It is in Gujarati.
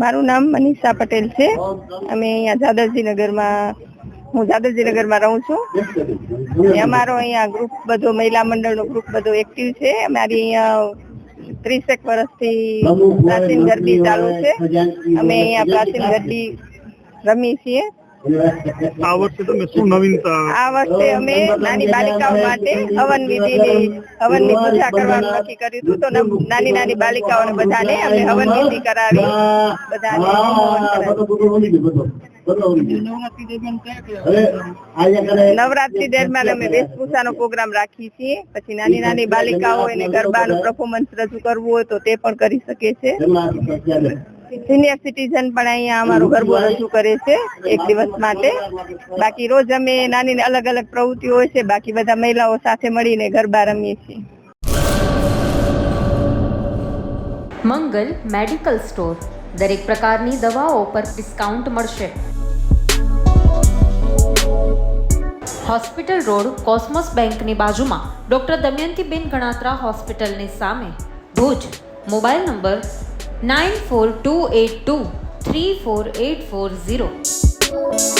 મારું નામ મનીષા પટેલ છે. અમે અહીંયા જાદરજી નગરમાં, હું જાદવજી નગરમાં રહું છું. અમારો અહીંયા ગ્રુપ બધો, મહિલા મંડળનો ગ્રુપ બધો એક્ટિવ છે. અમારી અહીંયા ત્રીસેક વર્ષથી પ્રાચીન ગરબી ચાલુ છે. અમે અહીંયા પ્રાચીન ગરબી રમીએ છીએ. આ વર્ષે તમે શું નવીનતા આ વર્ષે અમે નાની બાલિકાઓ માટે હવન વિધિની હવનની પૂજા કરવાનું નક્કી કર્યું હતું. તો નાની નાની બાલિકાઓને બધાને અમે હવન વિધિ કરાવી બધાને નવરાત્રી દરમિયાન અમે વેશભૂષાનો પ્રોગ્રામ રાખીએ છીએ. પછી નાની નાની બાલિકાઓ એને ગરબાનું પરફોર્મન્સ રજૂ કરવું હોય તો તે પણ કરી શકે છે. સિનિયર સિટીઝન પણ અહીંયા અમારો ગરબો રજૂ કરે છે એક દિવસ માટે. બાકી રોજ અમે નાની અલગ અલગ પ્રવૃત્તિઓ હોય છે બાકી બધા મહિલાઓ સાથે મળીને ગરબા રમીએ છીએ. Mangal medical store. દરેક પ્રકારની દવાઓ પર ડિસ્કાઉન્ટ મળશે. હોસ્પિટલ રોડ કોસ્મોસ બેંકની બાજુમાં ડૉક્ટર દમયંતીબેન ગણાત્રા હોસ્પિટલની સામે. ભુજ. Mobile number 94282 34840.